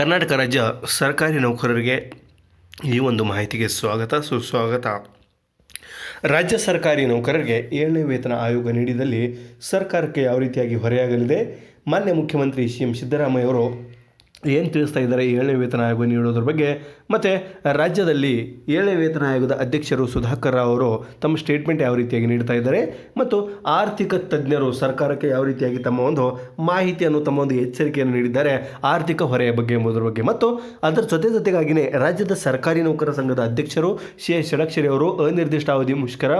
ಕರ್ನಾಟಕ ರಾಜ್ಯ ಸರ್ಕಾರಿ ನೌಕರರಿಗೆ ಈ ಒಂದು ಮಾಹಿತಿಗೆ ಸ್ವಾಗತ. ಸುಸ್ವಾಗತ. ರಾಜ್ಯ ಸರ್ಕಾರಿ ನೌಕರರಿಗೆ ಏಳನೇ ವೇತನ ಆಯೋಗ ನೀಡಿದಲ್ಲಿ ಸರ್ಕಾರಕ್ಕೆ ಯಾವ ರೀತಿಯಾಗಿ ಹೊರೆಯಾಗಲಿದೆ? ಮಾನ್ಯ ಮುಖ್ಯಮಂತ್ರಿ ಸಿ ಎಂ ಸಿದ್ದರಾಮಯ್ಯ ಅವರು ಏನು ತಿಳಿಸ್ತಾ ಇದ್ದಾರೆ ಏಳನೇ ವೇತನ ಆಯೋಗ ನೀಡೋದ್ರ ಬಗ್ಗೆ? ಮತ್ತು ರಾಜ್ಯದಲ್ಲಿ ಏಳನೇ ವೇತನ ಆಯೋಗದ ಅಧ್ಯಕ್ಷರು ಸುಧಾಕರ್ ರಾವ್ ಅವರು ತಮ್ಮ ಸ್ಟೇಟ್ಮೆಂಟ್ ಯಾವ ರೀತಿಯಾಗಿ ನೀಡ್ತಾ ಇದ್ದಾರೆ? ಮತ್ತು ಆರ್ಥಿಕ ತಜ್ಞರು ಸರ್ಕಾರಕ್ಕೆ ಯಾವ ರೀತಿಯಾಗಿ ತಮ್ಮ ಒಂದು ಮಾಹಿತಿಯನ್ನು, ತಮ್ಮ ಒಂದು ಎಚ್ಚರಿಕೆಯನ್ನು ನೀಡಿದ್ದಾರೆ ಆರ್ಥಿಕ ಹೊರೆಯ ಬಗ್ಗೆ ಎಂಬುದರ ಬಗ್ಗೆ. ಮತ್ತು ಅದರ ಜೊತೆ ಜೊತೆಗಾಗಿಯೇ ರಾಜ್ಯದ ಸರ್ಕಾರಿ ನೌಕರರ ಸಂಘದ ಅಧ್ಯಕ್ಷರು ಸಿ ಎಸ್ ಷಡಕ್ಷರಿ ಅವರು ಅನಿರ್ದಿಷ್ಟಾವಧಿ ಮುಷ್ಕರ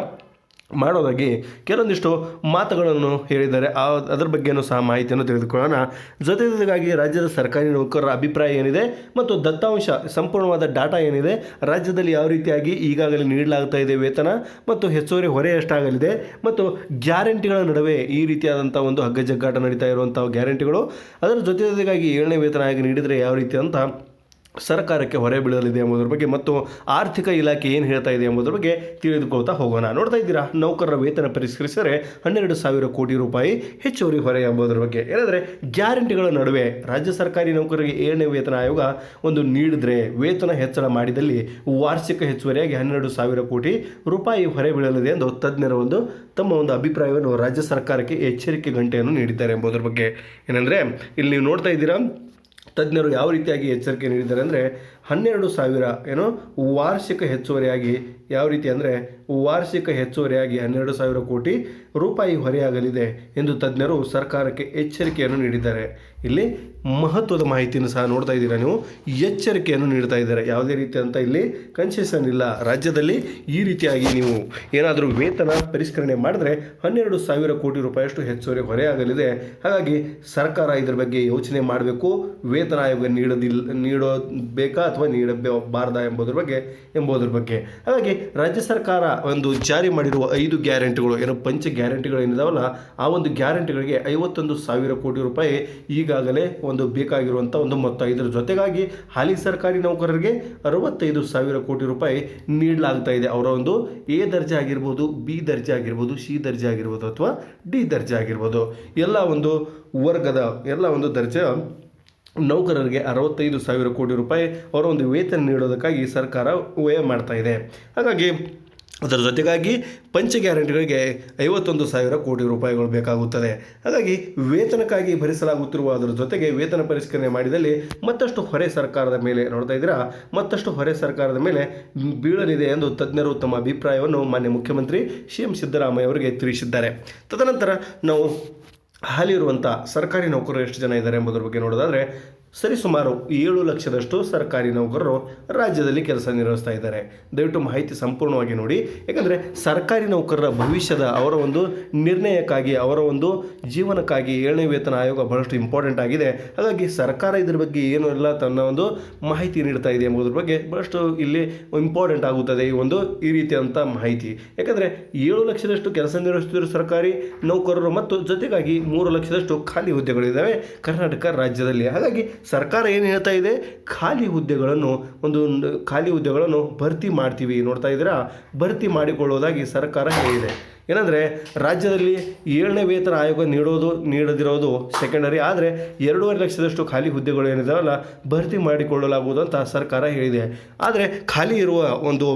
ಮಾಡೋದಾಗಿ ಕೆಲವೊಂದಿಷ್ಟು ಮಾತುಗಳನ್ನು ಹೇಳಿದ್ದಾರೆ. ಆ, ಅದರ ಬಗ್ಗೆಯೂ ಸಹ ಮಾಹಿತಿಯನ್ನು ತೆಗೆದುಕೊಳ್ಳೋಣ ಜೊತೆ ಜೊತೆಗಾಗಿ ರಾಜ್ಯದ ಸರ್ಕಾರಿ ನೌಕರರ ಅಭಿಪ್ರಾಯ ಏನಿದೆ ಮತ್ತು ದತ್ತಾಂಶ, ಸಂಪೂರ್ಣವಾದ ಡಾಟಾ ಏನಿದೆ, ರಾಜ್ಯದಲ್ಲಿ ಯಾವ ರೀತಿಯಾಗಿ ಈಗಾಗಲೇ ನೀಡಲಾಗ್ತಾ ಇದೆ ವೇತನ ಮತ್ತು ಹೆಚ್ಚುವರಿ ಹೊರೆ ಎಷ್ಟಾಗಲಿದೆ ಮತ್ತು ಗ್ಯಾರಂಟಿಗಳ ನಡುವೆ ಈ ರೀತಿಯಾದಂಥ ಒಂದು ಹಗ್ಗಜಗ್ಗಾಟ ನಡೀತಾ ಇರುವಂಥ ಗ್ಯಾರಂಟಿಗಳು, ಅದರ ಜೊತೆ ಜೊತೆಗಾಗಿ ಏಳನೇ ವೇತನ ಆಗಿ ನೀಡಿದರೆ ಯಾವ ರೀತಿ ಅಂತ ಸರ್ಕಾರಕ್ಕೆ ಹೊರೆ ಬೀಳಲಿದೆ ಎಂಬುದರ ಬಗ್ಗೆ ಮತ್ತು ಆರ್ಥಿಕ ಇಲಾಖೆ ಏನು ಹೇಳ್ತಾ ಇದೆ ಎಂಬುದರ ಬಗ್ಗೆ ತಿಳಿದುಕೊಳ್ತಾ ಹೋಗೋಣ. ನೋಡ್ತಾ ಇದ್ದೀರಾ? ನೌಕರರ ವೇತನ ಪರಿಷ್ಕರಿಸಿದರೆ ಹನ್ನೆರಡು ಸಾವಿರ ಕೋಟಿ ರೂಪಾಯಿ ಹೆಚ್ಚುವರಿ ಹೊರೆ ಎಂಬುದರ ಬಗ್ಗೆ. ಏನಂದರೆ ಗ್ಯಾರಂಟಿಗಳ ನಡುವೆ ರಾಜ್ಯ ಸರ್ಕಾರಿ ನೌಕರರಿಗೆ ಏಳನೇ ವೇತನ ಆಯೋಗ ಒಂದು ನೀಡಿದರೆ ವೇತನ ಹೆಚ್ಚಳ ಮಾಡಿದಲ್ಲಿ ವಾರ್ಷಿಕ ಹೆಚ್ಚುವರಿಯಾಗಿ ಹನ್ನೆರಡು ಸಾವಿರ ಕೋಟಿ ರೂಪಾಯಿ ಹೊರೆ ಬೀಳಲಿದೆ ಎಂದು ತಜ್ಞರ ಒಂದು, ತಮ್ಮ ಒಂದು ಅಭಿಪ್ರಾಯವನ್ನು ರಾಜ್ಯ ಸರ್ಕಾರಕ್ಕೆ ಎಚ್ಚರಿಕೆ ಗಂಟೆಯನ್ನು ನೀಡಿದ್ದಾರೆ ಎಂಬುದರ ಬಗ್ಗೆ. ಏನಂದರೆ, ಇಲ್ಲಿ ನೀವು ನೋಡ್ತಾ ಇದ್ದೀರಾ ತಜ್ಞರು ಯಾವ ರೀತಿಯಾಗಿ ಎಚ್ಚರಿಕೆ ನೀಡಿದ್ದಾರೆ ಅಂದರೆ ಹನ್ನೆರಡು ಸಾವಿರ ಏನೋ ವಾರ್ಷಿಕ ಹೆಚ್ಚುವರಿಯಾಗಿ ಯಾವ ರೀತಿ ಅಂದರೆ ವಾರ್ಷಿಕ ಹೆಚ್ಚುವರಿಯಾಗಿ ಹನ್ನೆರಡು ಸಾವಿರ ಕೋಟಿ ರೂಪಾಯಿ ಹೊರೆಯಾಗಲಿದೆ ಎಂದು ತಜ್ಞರು ಸರ್ಕಾರಕ್ಕೆ ಎಚ್ಚರಿಕೆಯನ್ನು ನೀಡಿದ್ದಾರೆ. ಇಲ್ಲಿ ಮಹತ್ವದ ಮಾಹಿತಿಯನ್ನು ಸಹ ನೋಡ್ತಾ ಇದ್ದೀರಾ ನೀವು? ಎಚ್ಚರಿಕೆಯನ್ನು ನೀಡ್ತಾ ಇದ್ದಾರೆ. ಯಾವುದೇ ರೀತಿಯಂತ ಇಲ್ಲಿ ಕನ್ಸೆಷನ್ ಇಲ್ಲ. ರಾಜ್ಯದಲ್ಲಿ ಈ ರೀತಿಯಾಗಿ ನೀವು ಏನಾದರೂ ವೇತನ ಪರಿಷ್ಕರಣೆ ಮಾಡಿದ್ರೆ ಹನ್ನೆರಡು ಸಾವಿರ ಕೋಟಿ ರೂಪಾಯಿಯಷ್ಟು ಹೆಚ್ಚುವರಿ ಹೊರೆಯಾಗಲಿದೆ. ಹಾಗಾಗಿ ಸರ್ಕಾರ ಇದರ ಬಗ್ಗೆ ಯೋಚನೆ ಮಾಡಬೇಕು. ವೇತನ ಆಯೋಗ ನೀಡೋದಿಲ್ಲ ನೀಡೋಬೇಕಾ ಅಥವಾ ನೀಡಬಾರ್ದ ಎಂಬುದರ ಬಗ್ಗೆ ಎಂಬುದರ ಬಗ್ಗೆ. ಹಾಗಾಗಿ ರಾಜ್ಯ ಸರ್ಕಾರ ಒಂದು ಜಾರಿ ಮಾಡಿರುವ ಐದು ಗ್ಯಾರಂಟಿಗಳು, ಏನು ಪಂಚ ಗ್ಯಾರಂಟಿಗಳು ಏನಿದಾವಲ್ಲ, ಆ ಒಂದು ಗ್ಯಾರಂಟಿಗಳಿಗೆ ಐವತ್ತೊಂದು ಸಾವಿರ ಕೋಟಿ ರೂಪಾಯಿ ಈಗಾಗಲೇ ಒಂದು ಬೇಕಾಗಿರುವಂಥ ಒಂದು ಮೊತ್ತ. ಇದರ ಜೊತೆಗಾಗಿ ಹಾಲಿ ಸರ್ಕಾರಿ ನೌಕರರಿಗೆ ಅರವತ್ತೈದು ಸಾವಿರ ಕೋಟಿ ರೂಪಾಯಿ ನೀಡಲಾಗ್ತಾ ಇದೆ. ಅವರ ಒಂದು ಎ ದರ್ಜೆ ಆಗಿರ್ಬೋದು, ಬಿ ದರ್ಜೆ ಆಗಿರ್ಬೋದು, ಸಿ ದರ್ಜೆ ಆಗಿರ್ಬೋದು ಅಥವಾ ಡಿ ದರ್ಜೆ ಆಗಿರ್ಬೋದು. ಎಲ್ಲ ಒಂದು ವರ್ಗದ, ಎಲ್ಲ ಒಂದು ದರ್ಜೆ ನೌಕರರಿಗೆ ಅರವತ್ತೈದು ಸಾವಿರ ಕೋಟಿ ರೂಪಾಯಿ ಅವರ ಒಂದು ವೇತನ ನೀಡೋದಕ್ಕಾಗಿ ಸರ್ಕಾರ ವ್ಯಯ ಮಾಡ್ತಾ ಇದೆ. ಹಾಗಾಗಿ ಅದರ ಜೊತೆಗಾಗಿ ಪಂಚ ಗ್ಯಾರಂಟಿಗಳಿಗೆ ಐವತ್ತೊಂದು ಸಾವಿರ ಕೋಟಿ ರೂಪಾಯಿಗಳು ಬೇಕಾಗುತ್ತದೆ. ಹಾಗಾಗಿ ವೇತನಕ್ಕಾಗಿ ಭರಿಸಲಾಗುತ್ತಿರುವ ಅದರ ಜೊತೆಗೆ ವೇತನ ಪರಿಷ್ಕರಣೆ ಮಾಡಿದಲ್ಲಿ ಮತ್ತಷ್ಟು ಹೊರೆ ಸರ್ಕಾರದ ಮೇಲೆ ನೋಡ್ತಾ ಇದ್ದೀರಾ? ಮತ್ತಷ್ಟು ಹೊರೆ ಸರ್ಕಾರದ ಮೇಲೆ ಬೀಳಲಿದೆ ಎಂದು ತಜ್ಞರು ತಮ್ಮ ಅಭಿಪ್ರಾಯವನ್ನು ಮಾನ್ಯ ಮುಖ್ಯಮಂತ್ರಿ ಸಿ ಎಂ ಸಿದ್ದರಾಮಯ್ಯ ಅವರಿಗೆ ತಿಳಿಸಿದ್ದಾರೆ. ತದನಂತರ ನಾವು ಹಾಲಿ ಇರುವಂಥ ಸರ್ಕಾರಿ ನೌಕರರು ಎಷ್ಟು ಜನ ಇದ್ದಾರೆ ಎಂಬುದರ ಬಗ್ಗೆ ನೋಡೋದಾದರೆ ಸರಿಸುಮಾರು ಏಳು ಲಕ್ಷದಷ್ಟು ಸರ್ಕಾರಿ ನೌಕರರು ರಾಜ್ಯದಲ್ಲಿ ಕೆಲಸ ನಿರ್ವಹಿಸ್ತಾ ಇದ್ದಾರೆ. ದಯವಿಟ್ಟು ಮಾಹಿತಿ ಸಂಪೂರ್ಣವಾಗಿ ನೋಡಿ. ಯಾಕಂದರೆ ಸರ್ಕಾರಿ ನೌಕರರ ಭವಿಷ್ಯದ ಅವರ ಒಂದು ನಿರ್ಣಯಕ್ಕಾಗಿ, ಅವರ ಒಂದು ಜೀವನಕ್ಕಾಗಿ ಏಳನೇ ವೇತನ ಆಯೋಗ ಬಹಳಷ್ಟು ಇಂಪಾರ್ಟೆಂಟ್ ಆಗಿದೆ. ಹಾಗಾಗಿ ಸರ್ಕಾರ ಇದ್ರ ಬಗ್ಗೆ ಏನು ಎಲ್ಲ ತನ್ನ ಒಂದು ಮಾಹಿತಿ ನೀಡ್ತಾ ಇದೆ ಎಂಬುದ್ರ ಬಗ್ಗೆ ಬಹಳಷ್ಟು ಇಲ್ಲಿ ಇಂಪಾರ್ಟೆಂಟ್ ಆಗುತ್ತದೆ ಈ ಒಂದು, ಈ ರೀತಿಯಾದಂಥ ಮಾಹಿತಿ. ಯಾಕಂದರೆ ಏಳು ಲಕ್ಷದಷ್ಟು ಕೆಲಸ ನಿರ್ವಹಿಸುತ್ತಿರುವ ಸರ್ಕಾರಿ ನೌಕರರು ಮತ್ತು ಜೊತೆಗಾಗಿ ಮೂರು ಲಕ್ಷದಷ್ಟು ಖಾಲಿ ಹುದ್ದೆಗಳಿದ್ದಾವೆ ಕರ್ನಾಟಕ ರಾಜ್ಯದಲ್ಲಿ. ಹಾಗಾಗಿ ಸರ್ಕಾರ ಏನು ಹೇಳ್ತಾ ಇದೆ? ಖಾಲಿ ಹುದ್ದೆಗಳನ್ನು ಒಂದು ಖಾಲಿ ಹುದ್ದೆಗಳನ್ನು ಭರ್ತಿ ಮಾಡ್ತೀವಿ. ನೋಡ್ತಾ ಇದ್ದೀರಾ? ಭರ್ತಿ ಮಾಡಿಕೊಳ್ಳೋದಾಗಿ ಸರ್ಕಾರ ಹೇಳಿದೆ. ಏನಂದರೆ ರಾಜ್ಯದಲ್ಲಿ ಏಳನೇ ವೇತನ ಆಯೋಗ ನೀಡೋದು, ನೀಡದಿರೋದು ಸೆಕೆಂಡರಿ ಆದರೆ ಎರಡೂವರೆ ಲಕ್ಷದಷ್ಟು ಖಾಲಿ ಹುದ್ದೆಗಳು ಏನಿದಾವಲ್ಲ, ಭರ್ತಿ ಮಾಡಿಕೊಳ್ಳಲಾಗುವುದು ಅಂತ ಸರ್ಕಾರ ಹೇಳಿದೆ. ಆದರೆ ಖಾಲಿ ಇರುವ ಒಂದು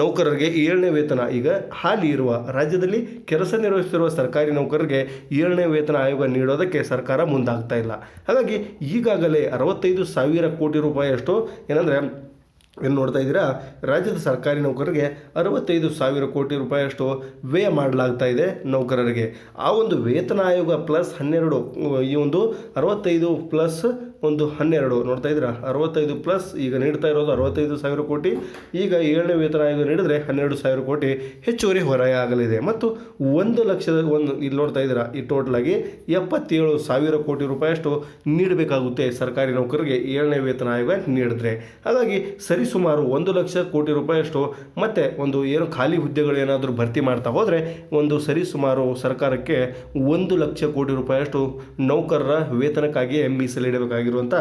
ನೌಕರರಿಗೆ ಏಳನೇ ವೇತನ, ಈಗ ಹಾಲಿ ಇರುವ ರಾಜ್ಯದಲ್ಲಿ ಕೆಲಸ ನಿರ್ವಹಿಸುತ್ತಿರುವ ಸರ್ಕಾರಿ ನೌಕರರಿಗೆ ಏಳನೇ ವೇತನ ಆಯೋಗ ನೀಡೋದಕ್ಕೆ ಸರ್ಕಾರ ಮುಂದಾಗ್ತಾ ಇಲ್ಲ. ಹಾಗಾಗಿ ಈಗಾಗಲೇ ಅರವತ್ತೈದು ಸಾವಿರ ಕೋಟಿ ರೂಪಾಯಿಯಷ್ಟು ಏನಂದರೆ ಏನು ನೋಡ್ತಾ ಇದ್ದೀರಾ, ರಾಜ್ಯದ ಸರ್ಕಾರಿ ನೌಕರರಿಗೆ ಅರವತ್ತೈದು ಸಾವಿರ ಕೋಟಿ ರೂಪಾಯಿಯಷ್ಟು ವ್ಯಯ ಮಾಡಲಾಗ್ತಾ ಇದೆ ನೌಕರರಿಗೆ. ಆ ಒಂದು ವೇತನ ಆಯೋಗ ಪ್ಲಸ್ ಹನ್ನೆರಡು, ಈ ಒಂದು ಅರವತ್ತೈದು ಪ್ಲಸ್ ಒಂದು ಹನ್ನೆರಡು. ನೋಡ್ತಾ ಇದ್ದೀರಾ? ಅರವತ್ತೈದು ಪ್ಲಸ್ ಈಗ ನೀಡ್ತಾ ಇರೋದು ಅರವತ್ತೈದು ಸಾವಿರ ಕೋಟಿ. ಈಗ ಏಳನೇ ವೇತನ ಆಯೋಗ ನೀಡಿದರೆ ಹನ್ನೆರಡು ಸಾವಿರ ಕೋಟಿ ಹೆಚ್ಚುವರಿ ಹೊರೆಯಾಗಲಿದೆ ಮತ್ತು ಒಂದು ಲಕ್ಷದ ಒಂದು, ಇಲ್ಲಿ ನೋಡ್ತಾ ಇದ್ದೀರಾ, ಈ ಟೋಟಲ್ ಆಗಿ ಎಪ್ಪತ್ತೇಳು ಸಾವಿರ ಕೋಟಿ ರೂಪಾಯಿಯಷ್ಟು ನೀಡಬೇಕಾಗುತ್ತೆ ಸರ್ಕಾರಿ ನೌಕರರಿಗೆ ಏಳನೇ ವೇತನ ಆಯೋಗ ನೀಡಿದ್ರೆ. ಹಾಗಾಗಿ ಸರಿಸುಮಾರು ಒಂದು ಲಕ್ಷ ಕೋಟಿ ರೂಪಾಯಿಯಷ್ಟು ಮತ್ತೆ ಒಂದು ಏನು ಖಾಲಿ ಹುದ್ದೆಗಳು ಏನಾದರೂ ಭರ್ತಿ ಮಾಡ್ತಾ ಹೋದರೆ ಒಂದು ಸರಿಸುಮಾರು ಸರ್ಕಾರಕ್ಕೆ ಒಂದು ಲಕ್ಷ ಕೋಟಿ ರೂಪಾಯಿಯಷ್ಟು ನೌಕರರ ವೇತನಕ್ಕಾಗಿಯೇ ಮೀಸಲಿಡಬೇಕಾಗಿರುವಂಥ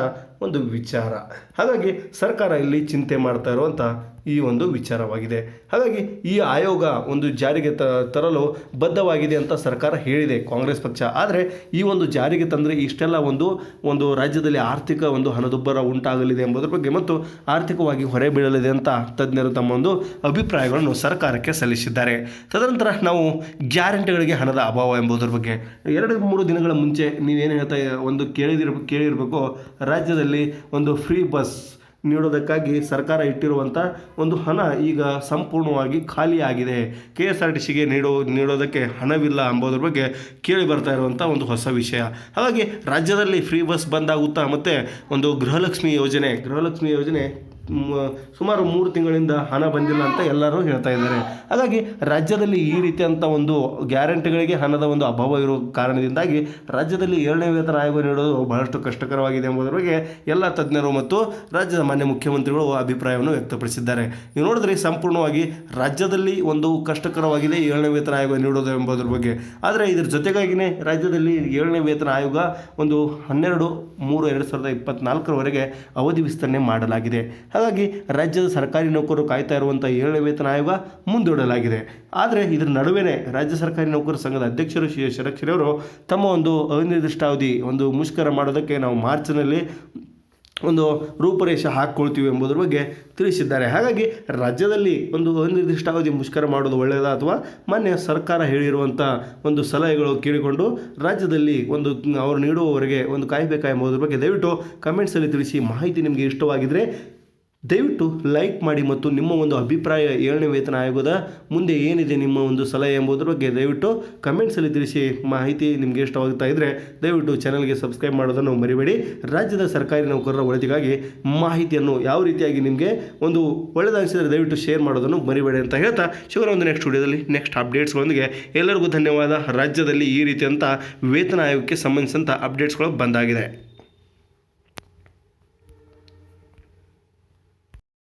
ಒಂದು ವಿಚಾರ. ಹಾಗಾಗಿ ಸರ್ಕಾರ ಇಲ್ಲಿ ಚಿಂತೆ ಮಾಡ್ತಾ ಇರುವಂಥ ಈ ಒಂದು ವಿಚಾರವಾಗಿದೆ. ಹಾಗಾಗಿ ಈ ಆಯೋಗ ಒಂದು ಜಾರಿಗೆ ತ, ತರಲು ಬದ್ಧವಾಗಿದೆ ಅಂತ ಸರ್ಕಾರ ಹೇಳಿದೆ ಕಾಂಗ್ರೆಸ್ ಪಕ್ಷ. ಆದರೆ ಈ ಒಂದು ಜಾರಿಗೆ ತಂದರೆ ಇಷ್ಟೆಲ್ಲ ಒಂದು ಒಂದು ರಾಜ್ಯದಲ್ಲಿ ಆರ್ಥಿಕ ಒಂದು ಹಣದುಬ್ಬರ ಉಂಟಾಗಲಿದೆ ಎಂಬುದರ ಬಗ್ಗೆ ಮತ್ತು ಆರ್ಥಿಕವಾಗಿ ಹೊರೆ ಬೀಳಲಿದೆ ಅಂತ ತಜ್ಞರು ತಮ್ಮ ಒಂದು ಅಭಿಪ್ರಾಯಗಳನ್ನು ಸರ್ಕಾರಕ್ಕೆ ಸಲ್ಲಿಸಿದ್ದಾರೆ. ತದನಂತರ ನಾವು ಗ್ಯಾರಂಟಿಗಳಿಗೆ ಹಣದ ಅಭಾವ ಎಂಬುದರ ಬಗ್ಗೆ ಎರಡು, ಮೂರು ದಿನಗಳ ಮುಂಚೆ ನೀವೇನು ಹೇಳ್ತಾ, ಒಂದು ಕೇಳಿದಿರ, ಕೇಳಿರಬೇಕು, ರಾಜ್ಯದಲ್ಲಿ ಒಂದು ಫ್ರೀ ಬಸ್ ನೀಡೋದಕ್ಕಾಗಿ ಸರ್ಕಾರ ಇಟ್ಟಿರುವಂಥ ಒಂದು ಹಣ ಈಗ ಸಂಪೂರ್ಣವಾಗಿ ಖಾಲಿಯಾಗಿದೆ ಕೆ ಎಸ್ ಆರ್ ಟಿ ಸಿಗೆ ನೀಡೋ, ನೀಡೋದಕ್ಕೆ ಹಣವಿಲ್ಲ ಎಂಬುದರ ಬಗ್ಗೆ ಕೇಳಿ ಬರ್ತಾ ಇರುವಂಥ ಒಂದು ಹೊಸ ವಿಷಯ. ಹಾಗಾಗಿ ರಾಜ್ಯದಲ್ಲಿ ಫ್ರೀ ಬಸ್ ಬಂದಾಗುತ್ತಾ ಮತ್ತು ಒಂದು ಗೃಹಲಕ್ಷ್ಮಿ ಯೋಜನೆ ಗೃಹಲಕ್ಷ್ಮಿ ಯೋಜನೆ ಸುಮಾರು ಮೂರು ತಿಂಗಳಿಂದ ಹಣ ಬಂದಿಲ್ಲ ಅಂತ ಎಲ್ಲರೂ ಹೇಳ್ತಾ ಇದ್ದಾರೆ. ಹಾಗಾಗಿ ರಾಜ್ಯದಲ್ಲಿ ಈ ರೀತಿಯಂಥ ಒಂದು ಗ್ಯಾರಂಟಿಗಳಿಗೆ ಹಣದ ಒಂದು ಅಭಾವ ಇರೋ ಕಾರಣದಿಂದಾಗಿ ರಾಜ್ಯದಲ್ಲಿ ಏಳನೇ ವೇತನ ಆಯೋಗ ನೀಡೋದು ಬಹಳಷ್ಟು ಕಷ್ಟಕರವಾಗಿದೆ ಎಂಬುದರ ಬಗ್ಗೆ ಎಲ್ಲ ತಜ್ಞರು ಮತ್ತು ರಾಜ್ಯದ ಮಾನ್ಯ ಮುಖ್ಯಮಂತ್ರಿಗಳು ಅಭಿಪ್ರಾಯವನ್ನು ವ್ಯಕ್ತಪಡಿಸಿದ್ದಾರೆ. ನೀವು ನೋಡಿದ್ರೆ ಸಂಪೂರ್ಣವಾಗಿ ರಾಜ್ಯದಲ್ಲಿ ಒಂದು ಕಷ್ಟಕರವಾಗಿದೆ ಏಳನೇ ವೇತನ ಆಯೋಗ ನೀಡೋದು ಎಂಬುದರ ಬಗ್ಗೆ. ಆದರೆ ಇದರ ಜೊತೆಗಾಗಿಯೇ ರಾಜ್ಯದಲ್ಲಿ ಏಳನೇ ವೇತನ ಆಯೋಗ ಒಂದು ಹನ್ನೆರಡು ಮೂರು ಎರಡು ಸಾವಿರದ ಇಪ್ಪತ್ನಾಲ್ಕರವರೆಗೆ ಅವಧಿ ವಿಸ್ತರಣೆ ಮಾಡಲಾಗಿದೆ. ಹಾಗಾಗಿ ರಾಜ್ಯದ ಸರ್ಕಾರಿ ನೌಕರರು ಕಾಯ್ತಾ ಇರುವಂಥ ಏಳನೇ ವೇತನ ಆಯೋಗ ಮುಂದೂಡಲಾಗಿದೆ. ಆದರೆ ಇದರ ನಡುವೆನೇ ರಾಜ್ಯ ಸರ್ಕಾರಿ ನೌಕರರ ಸಂಘದ ಅಧ್ಯಕ್ಷರು ಶ್ರೀ ಶರಕ್ಷರಿ ಅವರು ತಮ್ಮ ಒಂದು ಅನಿರ್ದಿಷ್ಟಾವಧಿ, ಒಂದು ಮುಷ್ಕರ ಮಾಡೋದಕ್ಕೆ ನಾವು ಮಾರ್ಚ್ನಲ್ಲಿ ಒಂದು ರೂಪರೇಷೆ ಹಾಕ್ಕೊಳ್ತೀವಿ ಎಂಬುದರ ಬಗ್ಗೆ ತಿಳಿಸಿದ್ದಾರೆ. ಹಾಗಾಗಿ ರಾಜ್ಯದಲ್ಲಿ ಒಂದು ಅನಿರ್ದಿಷ್ಟಾವಧಿ ಮುಷ್ಕರ ಮಾಡೋದು ಒಳ್ಳೆಯದಾ ಅಥವಾ ಮಾನ್ಯ ಸರ್ಕಾರ ಹೇಳಿರುವಂಥ ಒಂದು ಸಲಹೆಗಳು ಕೇಳಿಕೊಂಡು ರಾಜ್ಯದಲ್ಲಿ ಒಂದು ಅವರು ನೀಡುವವರೆಗೆ ಒಂದು ಕಾಯಬೇಕಾ ಎಂಬುದರ ಬಗ್ಗೆ ದಯವಿಟ್ಟು ಕಮೆಂಟ್ಸಲ್ಲಿ ತಿಳಿಸಿ ಮಾಹಿತಿ ನಿಮಗೆ ಇಷ್ಟವಾಗಿದ್ದರೆ ದಯವಿಟ್ಟು ಲೈಕ್ ಮಾಡಿ ಮತ್ತು ನಿಮ್ಮ ಒಂದು ಅಭಿಪ್ರಾಯ ಏಳನೇ ವೇತನ ಆಯೋಗದ ಮುಂದೆ ಏನಿದೆ ನಿಮ್ಮ ಒಂದು ಸಲಹೆ ಎಂಬುದರ ಬಗ್ಗೆ ದಯವಿಟ್ಟು ಕಮೆಂಟ್ಸಲ್ಲಿ ತಿಳಿಸಿ ಮಾಹಿತಿ ನಿಮಗೆ ಇಷ್ಟವಾಗ್ತಾ ಇದ್ದರೆ ದಯವಿಟ್ಟು ಚಾನಲ್ಗೆ ಸಬ್ಸ್ಕ್ರೈಬ್ ಮಾಡೋದನ್ನು ಮರಿಬೇಡಿ. ರಾಜ್ಯದ ಸರ್ಕಾರಿ ನೌಕರರ ಒಳಿತಿಗಾಗಿ ಮಾಹಿತಿಯನ್ನು ಯಾವ ರೀತಿಯಾಗಿ ನಿಮಗೆ ಒಂದು ಒಳ್ಳೆಯದಾಗಿಸಿದರೆ ದಯವಿಟ್ಟು ಶೇರ್ ಮಾಡೋದನ್ನು ಮರಿಬೇಡಿ ಅಂತ ಹೇಳ್ತಾ ಶಿವರ ಒಂದು ನೆಕ್ಸ್ಟ್ ವಿಡಿಯೋದಲ್ಲಿ ನೆಕ್ಸ್ಟ್ ಅಪ್ಡೇಟ್ಸ್ಗಳೊಂದಿಗೆ ಎಲ್ಲರಿಗೂ ಧನ್ಯವಾದ. ರಾಜ್ಯದಲ್ಲಿ ಈ ರೀತಿಯಂಥ ವೇತನ ಆಯೋಗಕ್ಕೆ ಸಂಬಂಧಿಸಿದಂಥ ಅಪ್ಡೇಟ್ಸ್ಗಳು ಬಂದಾಗಿದೆ.